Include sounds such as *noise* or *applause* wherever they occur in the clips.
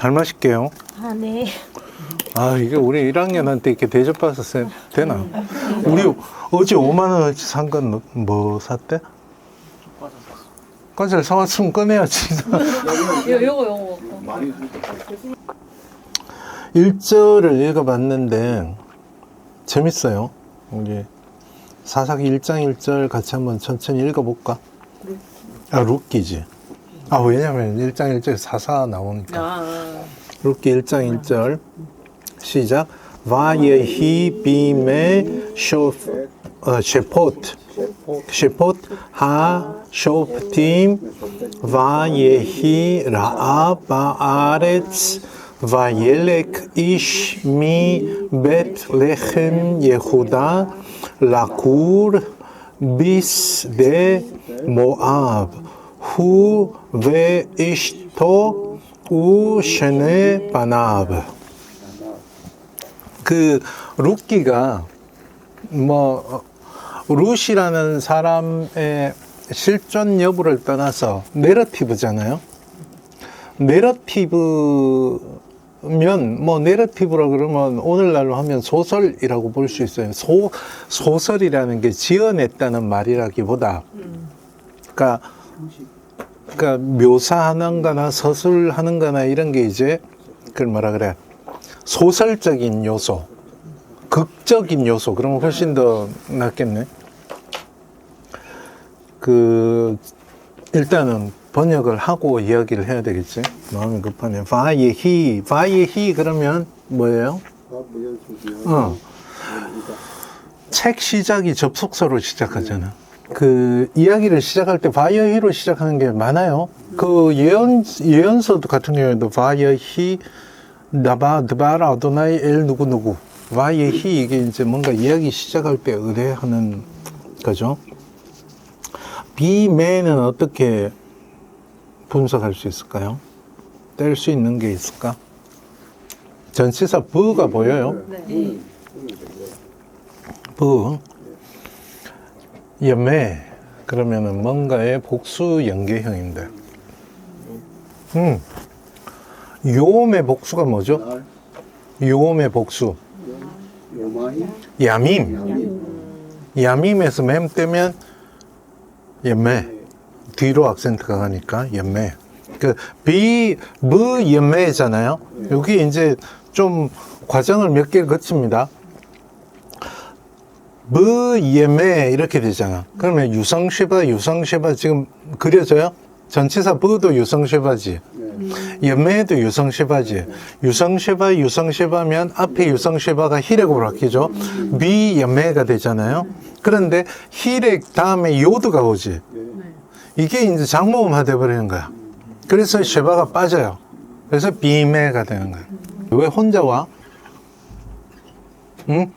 잘 마실게요. 아, 네. 아 이게 우리 1학년한테 이렇게 대접받아서 세- 되나? 우리 어제 5만 원어치 산 건 뭐 샀대? 과자를 사왔으면 꺼내야지. 요, 요거, 요거. 많이 1절을 읽어봤는데 재밌어요. 우리 사사기 1장 1절 같이 한번 천천히 읽어볼까? 아 룻기지. 아 왜냐면 1장 1절 사사 나오니까. 아, 룻기 1장 1절 시작. 와예히 비메 쇼 어, 셰포트 셰포트 하 쇼프팀 와예히 라아 바아레츠 와옐렉 איש מבית לחם יהודה לגור בשדה מואב Hu ve ishto u shene banab. 그 룻기가 뭐 어, 룻이라는 사람의 실존 여부를 떠나서 내러티브잖아요. 내러티브면 뭐 내러티브라 그러면 오늘날로 하면 소설이라고 볼 수 있어요. 소 소설이라는 게 지어냈다는 말이라기보다 그러니까 그러니까 묘사하는 거나 서술하는 거나 이런 게 이제 그걸 뭐라 그래 소설적인 요소, 극적인 요소, 그러면 훨씬 더 낫겠네. 그, 일단은 번역을 하고 이야기를 해야 되겠지. 마음이 급하네. 바예히, 바예히 그러면 뭐예요? 어. 책 시작이 접속사로 시작하잖아. 그 이야기를 시작할 때 바이어 히로 시작하는 게 많아요. 그 예언 예언서 같은 경우에도 바이어 히 나바 드바라 아도나이 엘 누구 누구 바이어 히 이게 이제 뭔가 이야기 시작할 때 의뢰하는 거죠. 비매는 어떻게 분석할 수 있을까요? 뗄 수 있는 게 있을까? 전치사 부가 보여요. 네. 부 연매 그러면은 뭔가의 복수 연계형인데. 음. 요음의 복수가 뭐죠? 요음의 복수. 야밈 야밈에서 맴 떼면 연매 뒤로 악센트가 가니까 연매 그 비 무 연매잖아요. 여기 이제 좀 과정을 몇 개를 거칩니다 무예매 이렇게 되잖아. 그러면 유성시바 유성시바 지금 그려져요? 전치사 부도 유성시바지. 예매도 유성시바지. 유성시바 유성시바면 앞에 유성시바가 히렉으로 바뀌죠. 비예매가 되잖아요. 그런데 히렉 다음에 요드가 오지. 이게 이제 장모음화 돼버리는 거야. 그래서 시바가 빠져요. 그래서 비매가 되는 거야. 왜 혼자 와? 응?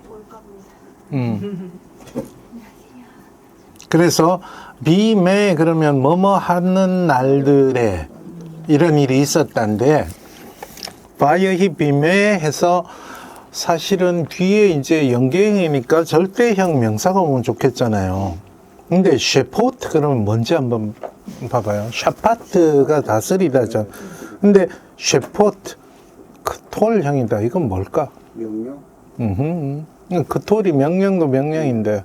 음. 그래서 비매 그러면 뭐뭐 하는 날들에 이런 일이 있었단데 바이어히 비매 해서 사실은 뒤에 이제 연계형이니까 절대형 명사가 오면 좋겠잖아요. 근데 셰포트 그러면 뭔지 한번 봐봐요. 샤파트가 다스리다죠. 근데 셰포트 크톨형이다. 이건 뭘까? 명령 음 흠. 크톨이 명령도 명령인데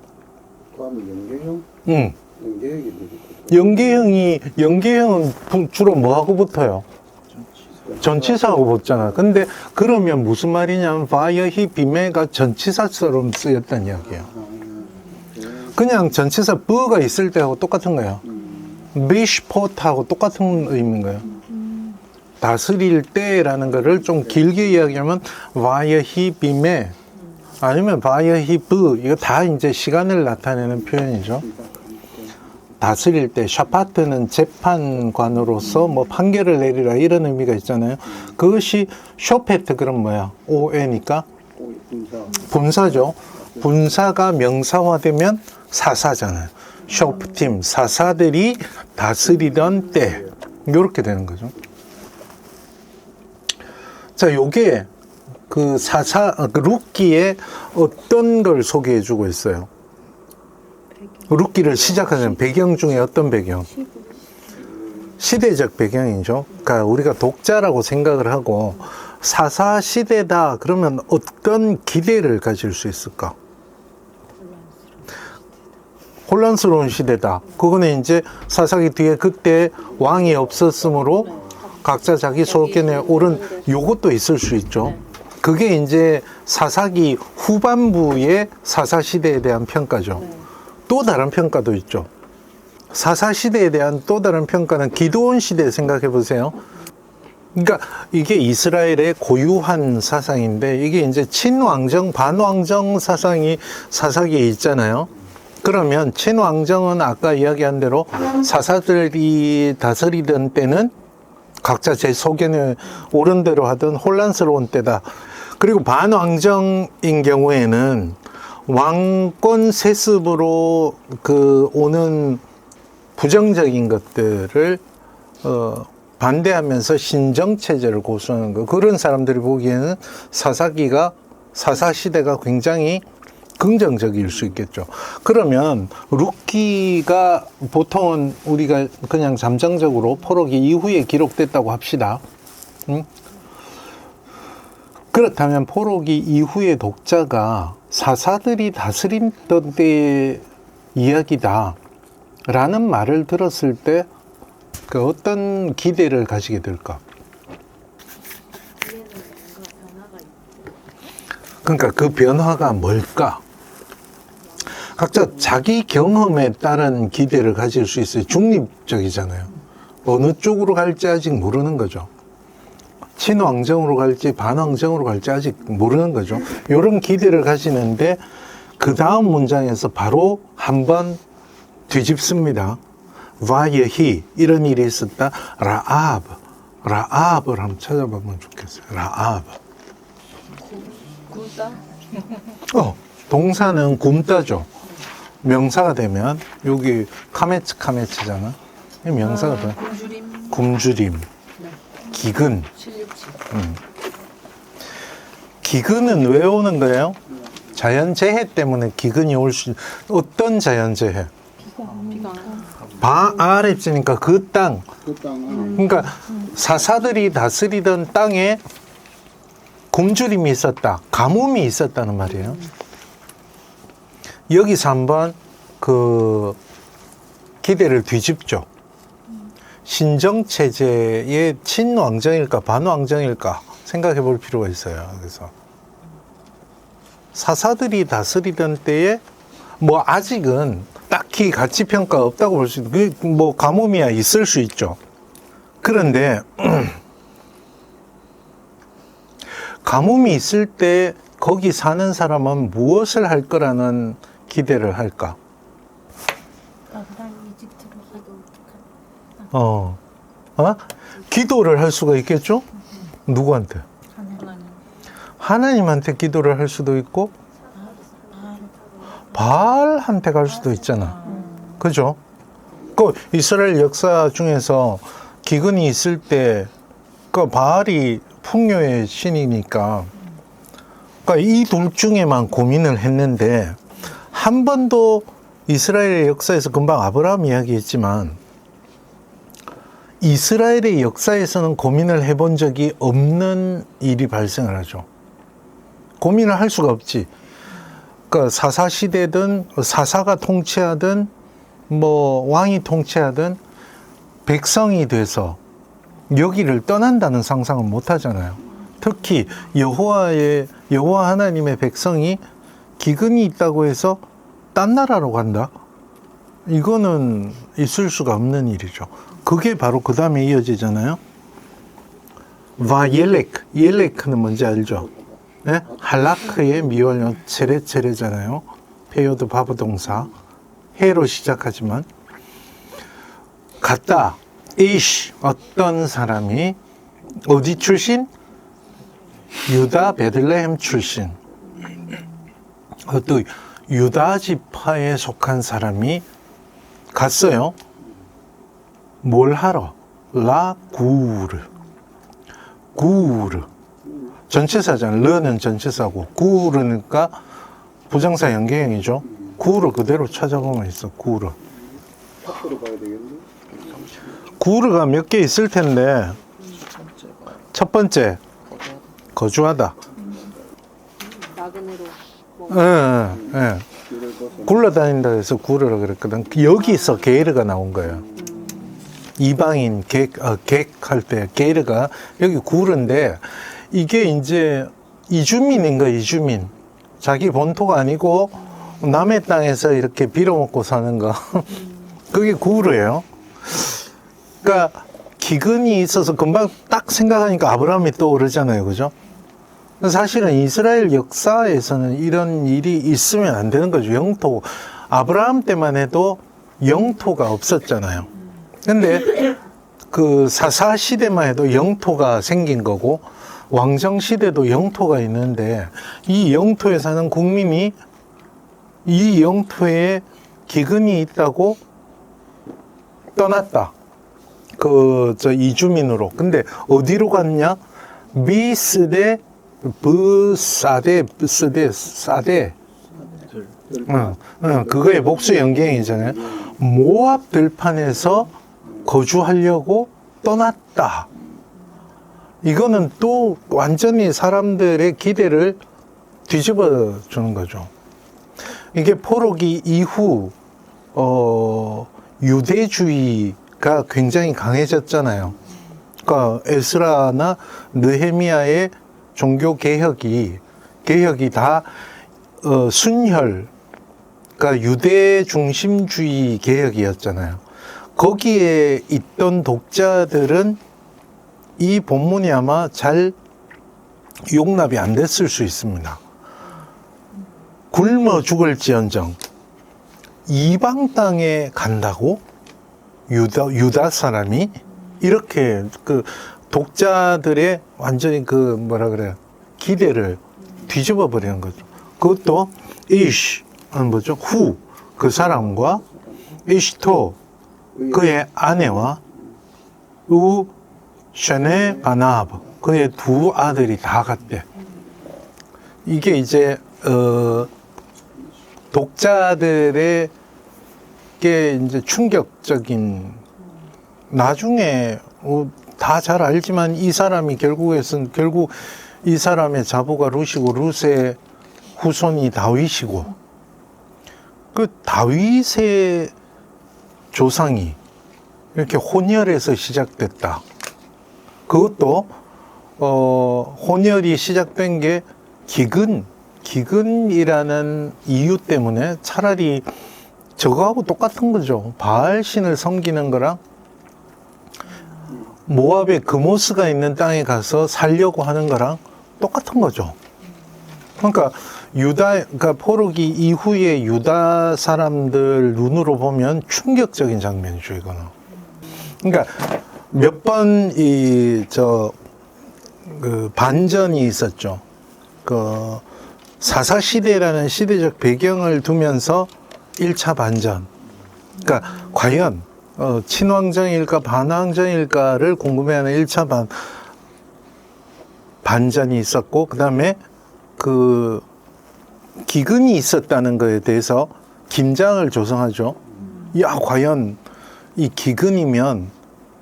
그하면 연계형 응. 연계형이 되겠고 연계형이 연계형은 부- 주로 뭐하고 붙어요? 전치사하고 붙잖아. 근데 그러면 무슨 말이냐면 바이어 히 비매가 전치사처럼 쓰였단 이야기야. 그냥 전치사 부가 있을 때하고 똑같은 거야. 비시포트하고 똑같은 의미인 거야. 다스릴 때라는 거를 좀 길게 이야기하면 바이어 히 비매 아니면 바이어히 부 이거 다 이제 시간을 나타내는 표현이죠. 다스릴 때 샤파트는 재판관으로서 뭐 판결을 내리라 이런 의미가 있잖아요. 그것이 쇼페트 그럼 뭐야? 오에니까 분사죠. 분사가 명사화되면 사사잖아요. 쇼프팀 사사들이 다스리던 때 이렇게 되는 거죠. 자, 요게 그 사사 아, 그 룻기에 어떤 걸 소개해 주고 있어요. 룻기를 시작하는 배경 중에 어떤 배경? 시대적 배경이죠. 그러니까 우리가 독자라고 생각을 하고 사사 시대다 그러면 어떤 기대를 가질 수 있을까? 혼란스러운 시대다. 그거는 이제 사사기 뒤에 그때 왕이 없었으므로 각자 자기 소견에 옳은 요것도 있을 수 있죠. 그게 이제 사사기 후반부의 사사 시대에 대한 평가죠. 또 다른 평가도 있죠. 사사 시대에 대한 또 다른 평가는 기도원 시대 생각해 보세요. 그러니까 이게 이스라엘의 고유한 사상인데 이게 이제 친왕정 반왕정 사상이 사사기에 있잖아요. 그러면 친왕정은 아까 이야기한 대로 사사들이 다스리던 때는 각자 제 소견에 옳은 대로 하던 혼란스러운 때다. 그리고 반왕정인 경우에는 왕권 세습으로 그 오는 부정적인 것들을 어, 반대하면서 신정 체제를 고수하는 거 그런 사람들이 보기에는 사사기가 사사 시대가 굉장히 긍정적일 수 있겠죠. 그러면 룻기가 보통은 우리가 그냥 잠정적으로 포로기 이후에 기록됐다고 합시다. 응? 그렇다면 포로기 이후의 독자가 사사들이 다스리던 때의 이야기다. 라는 말을 들었을 때 그 어떤 기대를 가지게 될까? 그러니까 그 변화가 뭘까? 각자 자기 경험에 따른 기대를 가질 수 있어요. 중립적이잖아요. 어느 쪽으로 갈지 아직 모르는 거죠. 친왕정으로 갈지 반왕정으로 갈지 아직 모르는 거죠. 이런 기대를 가지는데 그 다음 문장에서 바로 한번 뒤집습니다. 와예히 이런 일이 있었다. 라압 라압을 한번 찾아보면 좋겠어요. 라압. 굴다? 어 동사는 굼따죠. 명사가 되면 여기 카메츠 카메츠잖아. 이 명사가 돼. 굶주림, 굶주림, 기근. 기근은 왜 오는 거예요? 자연재해 때문에 기근이 올 수, 어떤 자연재해? 비가 바 아랩지니까 그 땅. 그 땅은 그러니까 사사들이 다스리던 땅에 굶주림이 있었다. 가뭄이 있었다는 말이에요. 여기서 한번 그 기대를 뒤집죠. 신정 체제의 친왕정일까 반왕정일까 생각해 볼 필요가 있어요. 그래서 사사들이 다스리던 때에 뭐 아직은 딱히 가치 평가 없다고 볼 수 있고 그뭐 가뭄이야 있을 수 있죠. 그런데 *clears throat* 가뭄이 있을 때 거기 사는 사람은 무엇을 할 거라는 기대를 할까? 아브라함 이집트로 가도 어, 어? 기도를 할 수가 있겠죠? 누구한테? 하나님 하나님한테 기도를 할 수도 있고 바알한테 갈 수도 있잖아. 그죠? 그 이스라엘 역사 중에서 기근이 있을 때 그 바알이 풍요의 신이니까 그러니까 이 둘 중에만 고민을 했는데 한 번도 이스라엘의 역사에서 금방 아브라함 이야기했지만 이스라엘의 역사에서는 고민을 해본 적이 없는 일이 발생을 하죠. 고민을 할 수가 없지. 그러니까 사사 시대든 사사가 통치하든 뭐 왕이 통치하든 백성이 돼서 여기를 떠난다는 상상은 못 하잖아요. 특히 여호와의 여호와 하나님의 백성이 기근이 있다고 해서 딴 나라로 간다. 이거는 있을 수가 없는 일이죠. 그게 바로 그 다음에 이어지잖아요. 바옐렉, 옐렉은 뭔지 알죠? 네? 할라크의 미월령 체레체레잖아요. 페요드 바브 동사. 해로 시작하지만 갔다. 이시 어떤 사람이 어디 출신? 유다 베들레헴 출신. 어, 또 유다 지파에 속한 사람이 갔어요. 뭘 하러? 라 구르. 구르. 전치사잖아. 르는 전치사고 구르니까 부정사 연계형이죠. 구르 그대로 찾아보면 있어. 구르. 구르가 몇 개 있을 텐데 첫 번째 거주하다. 나그네 굴러다닌다 해서 구르라 그랬거든. 여기서 게르가 나온 거예요. 이방인 객, 어, 객할 때 게르가 여기 구르인데 이게 이제 이주민인 거야, 이주민. 자기 본토가 아니고 남의 땅에서 이렇게 빌어먹고 사는 거. *laughs* 그게 구르예요. 그러니까 기근이 있어서 금방 딱 생각하니까 아브라함이 떠오르잖아요. 그죠? 사실은 이스라엘 역사에서는 이런 일이 있으면 안 되는 거죠. 영토. 아브라함 때만 해도 영토가 없었잖아요. 근데 그 사사 시대만 해도 영토가 생긴 거고 왕정 시대도 영토가 있는데 이 영토에 사는 국민이 이 영토에 기근이 있다고 떠났다. 그 저 이주민으로. 근데 어디로 갔냐? 미스대 브사대 브스대 사대. 어, 어, 그거의 복수 연경이잖아요. 모압 들판에서 거주하려고 떠났다. 이거는 또 완전히 사람들의 기대를 뒤집어 주는 거죠. 이게 포로기 이후 어, 유대주의가 굉장히 강해졌잖아요. 그러니까 에스라나 느헤미야의 종교 개혁이 개혁이 다 어, 순혈, 그러니까 유대 중심주의 개혁이었잖아요. 거기에 있던 독자들은 이 본문이 아마 잘 용납이 안 됐을 수 있습니다. 굶어 죽을지언정 이방 땅에 간다고 유다 유다 사람이 이렇게 그 독자들의 완전히 그 뭐라 그래요 기대를 뒤집어 버리는 거죠. 그것도 이시 뭐죠 후 그 사람과 이시토 그의 아내와 우 샤네 바나브 그의 두 아들이 다 갔대. 이게 이제 어 독자들에게 이제 충격적인 나중에 어, 다 잘 알지만 이 사람이 결국에선 결국 이 사람의 자부가 룻이고 룻의 후손이 다윗이고 그 다윗의 조상이 이렇게 혼혈에서 시작됐다. 그것도 어, 혼혈이 시작된 게 기근, 기근이라는 이유 때문에 차라리 저거하고 똑같은 거죠. 바알 신을 섬기는 거랑 모압에 금오스가 있는 땅에 가서 살려고 하는 거랑 똑같은 거죠. 그러니까 유다, 그러니까 포로기 이후에 유다 사람들 눈으로 보면 충격적인 장면이죠, 이거는. 그러니까 몇 번 이, 저, 그 반전이 있었죠. 그 사사시대라는 시대적 배경을 두면서 1차 반전. 그러니까 과연 어, 친왕정일까 반왕정일까를 궁금해하는 1차 반, 반전이 있었고, 그 다음에 그 기근이 있었다는 것에 대해서 김장을 조성하죠. 야, 과연 이 기근이면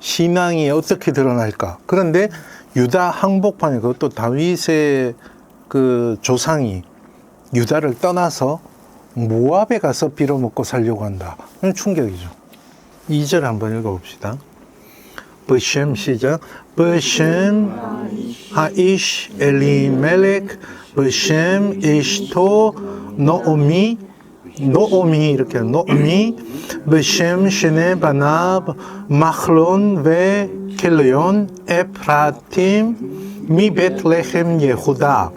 신앙이 어떻게 드러날까? 그런데 유다 항복판에 그것도 다윗의 그 조상이 유다를 떠나서 모압에 가서 빌어먹고 살려고 한다. 충격이죠. 2절 한번 읽어봅시다. 버셈 시작. 버셈 하이시 엘리멜렉 버셈 이시토 노오미 노오미 이렇게 노오미 버셈 시네 바나브 마클론 베 킬리온 에프라팀 미 베틀레헴 예후다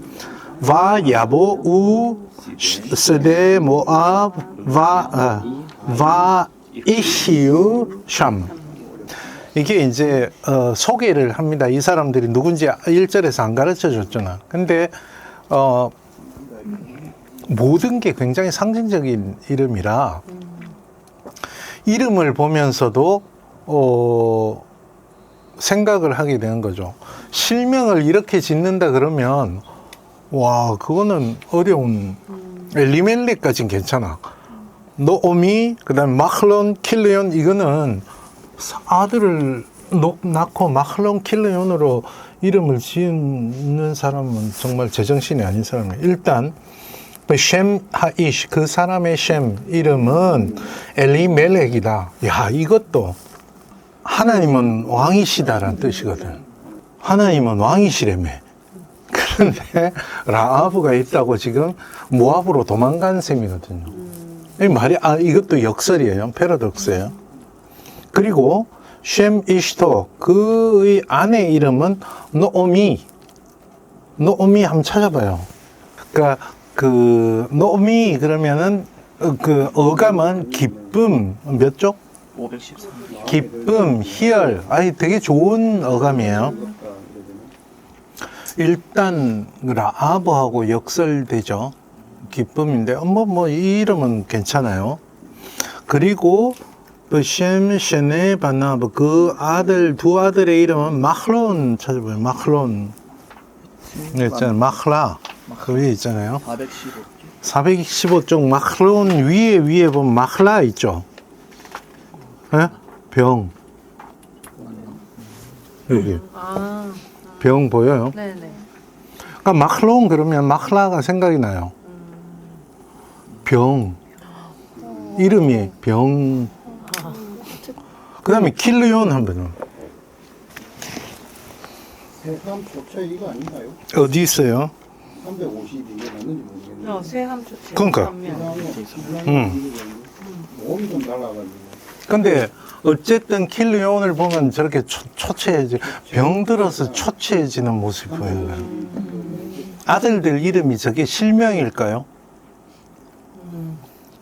와 야보 우 스데 모압 와, 어, 와 이시유 샴 이게 이제 어, 소개를 합니다. 이 사람들이 누군지 1절에서 안 가르쳐 줬잖아. 근데 어, 모든 게 굉장히 상징적인 이름이라 이름을 보면서도 어, 생각을 하게 되는 거죠. 실명을 이렇게 짓는다 그러면 와 그거는 어려운 엘리멜렉까진 괜찮아. 노오미 그 다음 마클론 킬레온 이거는 아들을 놓- 낳고 마클론 킬레온으로 이름을 지은 사람은 정말 제정신이 아닌 사람이에요. 일단 셴 하이시 그 사람의 셴 이름은 엘리멜렉이다. 야 이것도 하나님은 왕이시다라는 뜻이거든. 하나님은 왕이시래며. 그런데 라아브가 있다고 지금 모압으로 도망간 셈이거든요. 이 말이 아 이것도 역설이에요. 패러독스예요. 그리고 셴 이시토 그의 아내 이름은 노오미. 노오미 한번 찾아봐요. 그러니까 그 노오미 그러면은 어, 그 어감은 기쁨 몇 쪽? 513. 기쁨, 희열. 아이 되게 좋은 어감이에요. 일단 라아브하고 역설되죠. 기쁨인데 뭐뭐 이름은 괜찮아요. 그리고 셴 셴네 바나브 그 아들 두 아들의 이름은 마클론 찾아봐요. 마클론. 네, 있잖아요. 마클라. 그 위에 있잖아요. 415. 415쪽 마클론 위에 위에 보면 마클라 있죠. 예? 병. 여기 아, 병 보여요? 네네. 그러니까 마클론 그러면 마클라가 생각이 나요. 병. 이름이 병. 그 다음에 킬리온 한번 초차 이거 아닌가요? 어디 있어요? 352개 맞는지 모르겠네. 어, 세함 좋지. 그러니까. 음. 몸이 좀 달라가지고. 근데 어쨌든 킬리온을 보면 저렇게 초, 초췌해지 병 들어서 초췌해지는 모습이 보여요. 아들들 이름이 저게 실명일까요?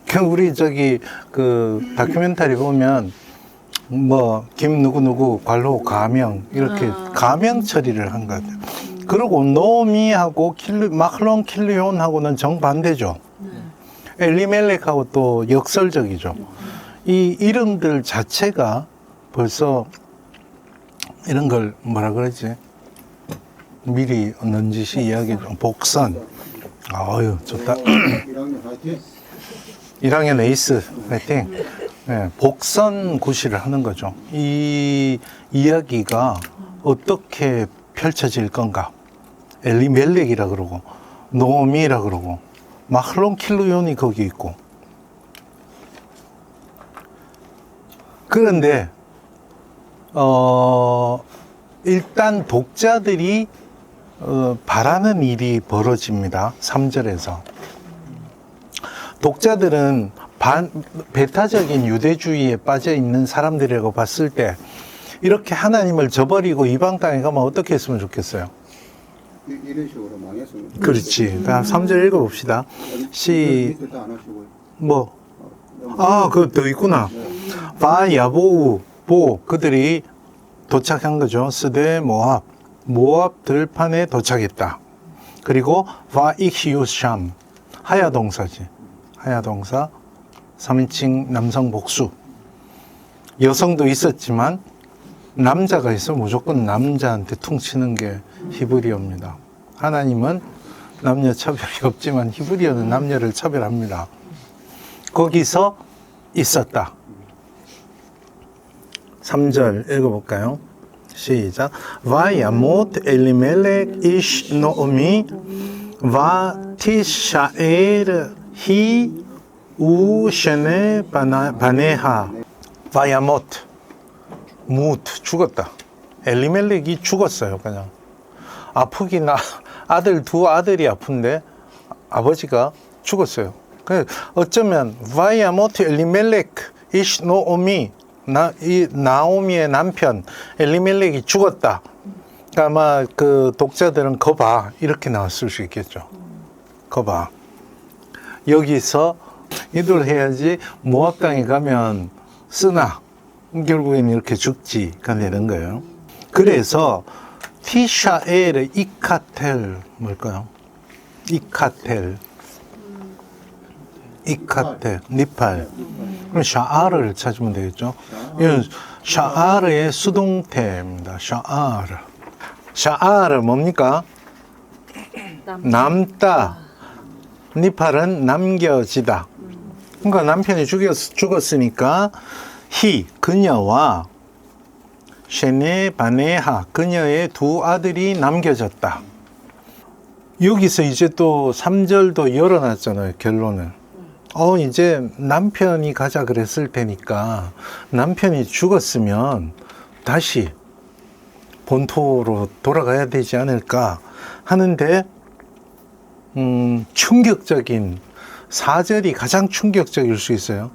그 우리 저기 그 다큐멘터리 보면 뭐 김 누구 누구 관로 가명 이렇게 아. 가명 처리를 한것 같아요. 그리고 노미하고 킬리, 마클론 킬리온하고는 정반대죠. 엘리멜렉하고 또 역설적이죠. 이 이름들 자체가 벌써 이런 걸 뭐라 그러지? 미리 넌지시 이야기 좀 복선. 아유 좋다. 1학년 화이팅. 1학년 에이스 파이팅. 네, 복선 구실을 하는 거죠. 이 이야기가 어떻게 펼쳐질 건가? 엘리멜렉이라 그러고 노미라 그러고 마클론 킬루온이 거기 있고 그런데 어 일단 독자들이 어, 바라는 일이 벌어집니다. 3절에서 독자들은 반, 배타적인 유대주의에 빠져 있는 사람들이라고 봤을 때 이렇게 하나님을 저버리고 이방 땅에 가면 어떻게 했으면 좋겠어요? 이- 이런 식으로 망했으면. 그렇지. 다음 3절 읽어봅시다. 시. 뭐, 아, 더 있구나. 바, 야보우, 보, 그들이 도착한 거죠. 스데 모압. 모압 들판에 도착했다. 그리고 바, 익시우샴. 하야 동사지. 하야 동사. 3인칭 남성 복수. 여성도 있었지만, 남자가 있어 무조건 남자한테 퉁치는 게 히브리어입니다. 하나님은 남녀 차별이 없지만 히브리어는 남녀를 차별합니다. 거기서 있었다. 3절 읽어볼까요? 시작. 와야못 엘리멜렉 이시 노미 와 티샤엘 히 우셰네 바네하 와야못 무트 죽었다. 엘리멜렉이 죽었어요. 그냥 아프긴 나 아들 두 아들이 아픈데 아버지가 죽었어요. 그 어쩌면 바이아모트 엘리멜렉 이시 노오미 나, 이 나오미의 남편 엘리멜렉이 죽었다. 아마 그 독자들은 거봐 이렇게 나왔을 수 있겠죠. 거봐 여기서 이들 해야지 모압 땅에 가면 쓰나 결국엔 이렇게 죽지가 되는 거예요. 그래서 티샤엘의 이카텔 뭘까요? 이카텔 이카텔 니팔 그럼 샤아르를 찾으면 되겠죠. 이건 샤아르의 수동태입니다. 샤아르 샤아르 뭡니까? 남다 니팔은 남겨지다. 그러니까 남편이 죽였, 죽었으니까 히 그녀와 셰네 바네하 그녀의 두 아들이 남겨졌다. 여기서 이제 또 3절도 열어놨잖아요, 결론을. 어, 이제 남편이 가자 그랬을 테니까 남편이 죽었으면 다시 본토로 돌아가야 되지 않을까 하는데, 음, 충격적인, 사절이 가장 충격적일 수 있어요.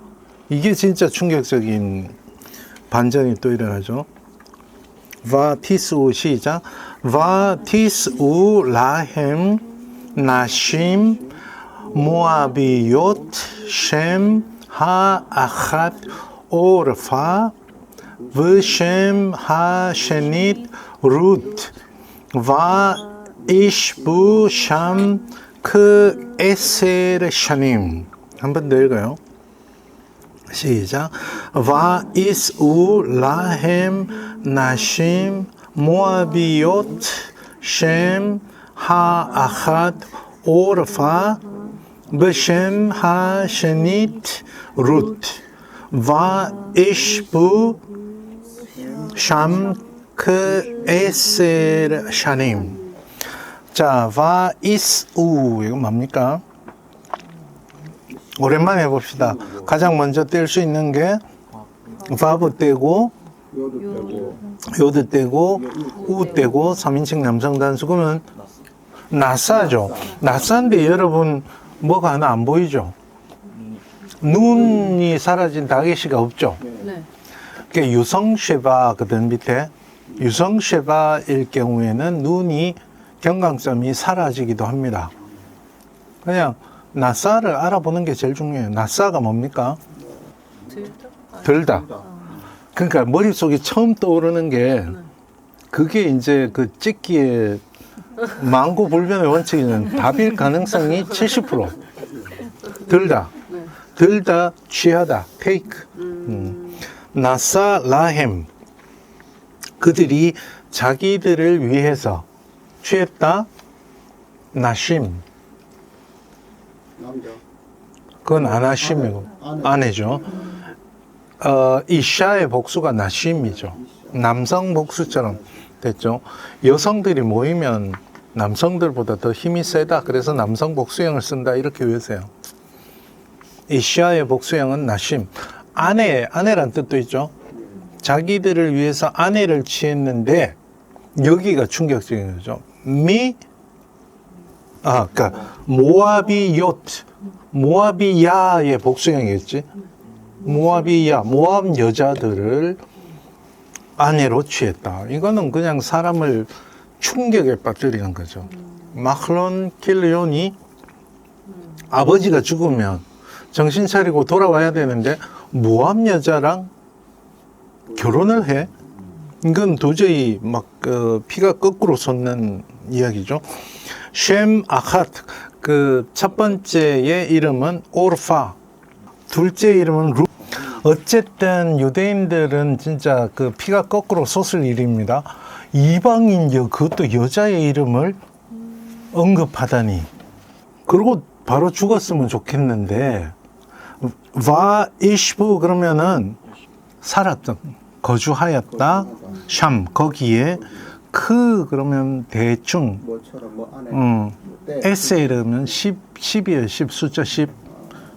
이게 진짜 충격적인 반전이 또 일어나죠. 바티스우 시작. 바티스우 라헴 나심 모아비요트 셈 하아핫 오르파 ושם השנית רות וישבו שם כעשר שנים. 한 번 더 읽어요. 시작. ויסעו להם נשים מואביות שם האחת עורפה בשם השנית רות וישבו שם כעשר שנים. 자, 바이스우 이거 뭡니까? 오랜만에 해봅시다. 가장 먼저 뗄 수 있는 게 바브 떼고 요도 요드 떼고 우 떼고 3인칭 남성 단수 그러면 나싸죠. 나싸인데 여러분 뭐가 하나 안 보이죠? 눈이 사라진 다계시가 없죠. 네. 그게 유성 쉐바거든 밑에 유성 쉐바일 경우에는 눈이 경강점이 사라지기도 합니다. 그냥 나사를 알아보는 게 제일 중요해요. 나사가 뭡니까? 들다? 그러니까 머릿속에 처음 떠오르는 게 그게 이제 그 찍기의 망고 불변의 원칙에는 답일 가능성이 70% 들다. 네. 들다 취하다 테이크 음. 나사 라햄 그들이 자기들을 위해서 취했다? 나심. 남자. 그건 아나심이고 아내. 아내죠. 어, 이샤의 복수가 나심이죠. 남성 복수처럼 됐죠. 여성들이 모이면 남성들보다 더 힘이 세다. 그래서 남성 복수형을 쓴다. 이렇게 외우세요. 이샤의 복수형은 나심. 아내 아내란 뜻도 있죠. 자기들을 위해서 아내를 취했는데 여기가 충격적인 거죠 미 아, 그러니까 모아비 요트, 모아비야의 복수형이겠지. 모아비야, 모압 여자들을 아내로 취했다. 이거는 그냥 사람을 충격에 빠뜨리는 거죠. 마클론 킬리온이 아버지가 죽으면 정신 차리고 돌아와야 되는데 모압 여자랑 결혼을 해? 이건 도저히 막 어, 피가 거꾸로 솟는 이야기죠. 쉔 아카트 그 첫 번째의 이름은 오르파 둘째 이름은 루 어쨌든 유대인들은 진짜 그 피가 거꾸로 솟을 일입니다. 이방인 여 그것도 여자의 이름을 언급하다니. 그리고 바로 죽었으면 좋겠는데 와 이시부 그러면은 살았던 거주하였다 샴 거기에 크 그러면 대충. 뭐처럼 뭐 안에 음, 때 에세이 이러면 10, 10이에요. 10 숫자 10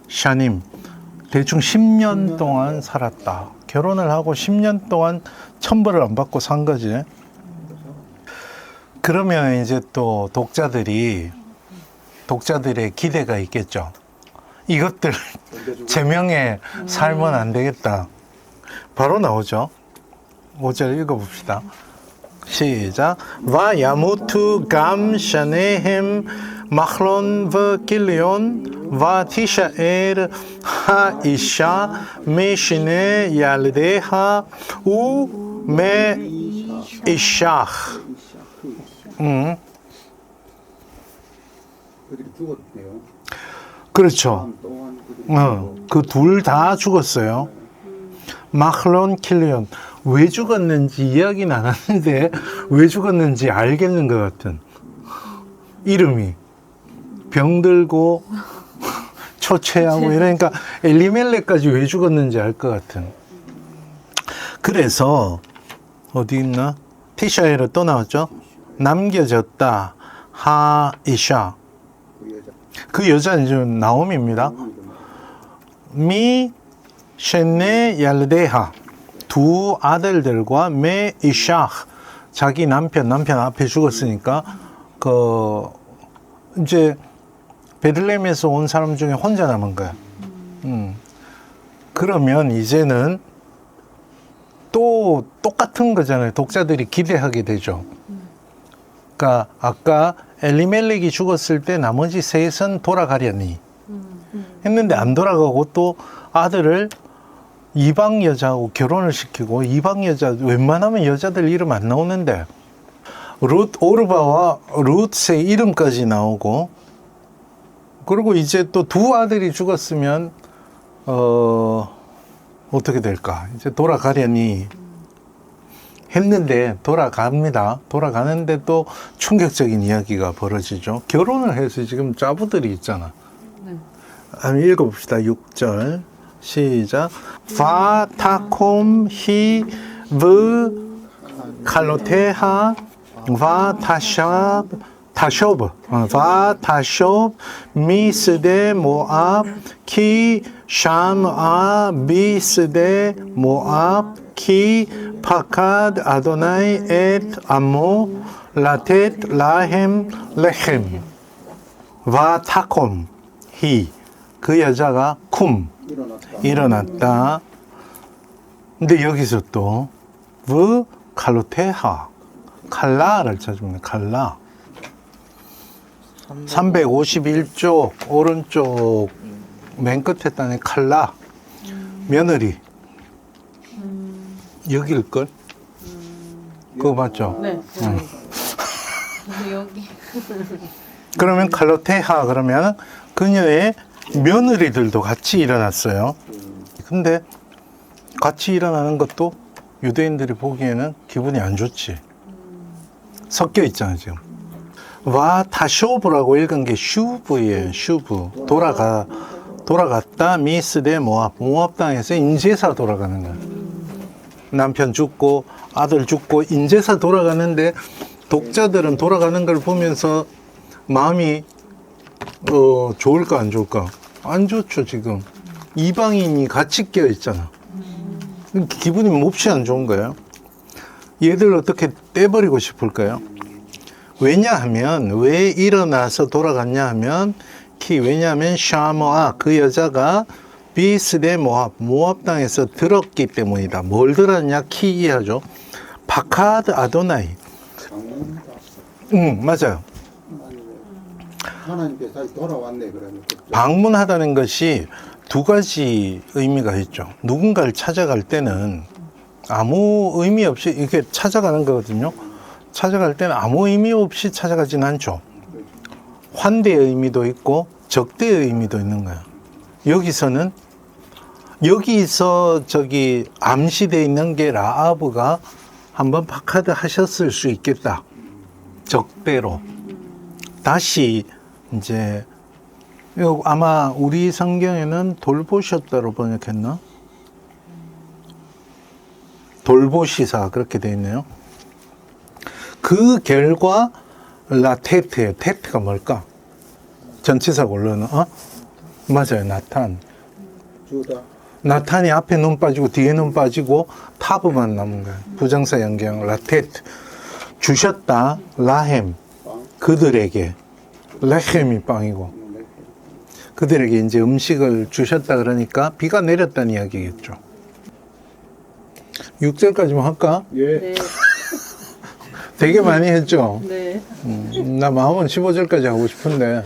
샤님. 대충 10년 동안 살았다. 결혼을 하고 10년 동안 천벌을 안 받고 산 거지. 그러면 이제 또 독자들이 독자들의 기대가 있겠죠. 이것들 제명에 살면 안 되겠다. 바로 나오죠. 5절 읽어봅시다 시작. וימותו גם שניהם מחלון וקיליון, ותישאר האישה משני ילדיה ומאישך. 음, 그들이 죽었대요. 그렇죠. 또한 그들이 어, 그 둘 다 죽었어요. 마클론 킬리온. 왜 죽었는지 이야기는 안 하는데 왜 죽었는지 알겠는 것 같은 이름이 병들고 초췌하고 이러니까 엘리멜레까지 왜 죽었는지 알 것 같은. 그래서 어디 있나? 티샤에르 또 나왔죠? 남겨졌다. 하이샤. 그 여자. 그 여자는 지금 나옴입니다. 미 셴네 얄데하 두 아들들과 메 이샤 자기 남편 남편 앞에 죽었으니까 그 이제 베들레헴에서 온 사람 중에 혼자 남은 거야. 음. 그러면 이제는 또 똑같은 거잖아요. 독자들이 기대하게 되죠. 그러니까 아까 엘리멜렉이 죽었을 때 나머지 셋은 돌아가려니 했는데 안 돌아가고 또 아들을 이방 여자하고 결혼을 시키고 이방 여자 웬만하면 여자들 이름 안 나오는데 룻 오르바와 룻의 이름까지 나오고 그리고 이제 또 두 아들이 죽었으면 어 어떻게 될까 이제 돌아가려니 했는데 돌아갑니다. 돌아가는데 또 충격적인 이야기가 벌어지죠. 결혼을 해서 지금 짜부들이 있잖아. 한번 읽어봅시다. 6절 시작. 파타콤 히브 칼로테하. 바타샵 타쇼브. 바타쇼브. 미스데 모압 키 샴아. 미스데 모압 키 파카드 아도나이 엣 아모 라텟 라헴 레헴. 바타콤 히. 그 여자가 쿰 일어났다. 일어났다. 근데 여기서 또, 브 칼로테하. 칼라를 찾으면 칼라. 351쪽, 오른쪽, 맨 끝에 단에 칼라. 며느리. 여길 걸? 그거 맞죠? 네. 여기. 그러면 칼로테하 그러면 그녀의 며느리들도 같이 일어났어요. 근데 같이 일어나는 것도 유대인들이 보기에는 기분이 안 좋지. 섞여 있잖아 지금. 와 타쇼브라고 읽은 게 슈브예요. 슈브 돌아가 돌아갔다 미스데 모압 모압 땅에서 인제사 돌아가는 거야. 남편 죽고 아들 죽고 인제사 돌아가는데 독자들은 돌아가는 걸 보면서 마음이 어 좋을까 안 좋을까? 안 좋죠 지금. 이방인이 같이 껴 있잖아. 기분이 몹시 안 좋은 거예요. 얘들 어떻게 떼버리고 싶을까요? 왜냐하면 왜 일어나서 돌아갔냐 하면 키 왜냐하면 샤모아 그 여자가 비스데 모압 모압 땅에서 들었기 때문이다. 뭘 들었냐? 키 이해하죠? 바카드 아도나이. 응 맞아요 하나님께 다시 돌아왔네 그러면. 그죠? 방문하다는 것이 두 가지 의미가 있죠. 누군가를 찾아갈 때는 아무 의미 없이 이렇게 찾아가는 거거든요. 찾아갈 때는 아무 의미 없이 찾아가진 않죠. 환대의 의미도 있고 적대의 의미도 있는 거예요. 여기서는 여기서 저기 암시돼 있는 게 라아브가 한번 파카드 하셨을 수 있겠다. 적대로. 다시 이제 아마 우리 성경에는 돌보셨다로 번역했나? 돌보시사 그렇게 돼 있네요. 그 결과 라테트예요. 테트가 뭘까? 전치사 골로는 어? 맞아요. 나탄. 주다. 나탄이 앞에 눈 빠지고 뒤에 눈 빠지고 타브만 남은 거예요. 부정사 연경 라테트 주셨다 빵. 그들에게 레헴이 빵이고 네. 그들에게 이제 음식을 주셨다 그러니까 비가 내렸다는 이야기겠죠. 6절까지만 할까? 예. 네. 되게 많이 했죠. 네. 음, 나 마음은 15절까지 하고 싶은데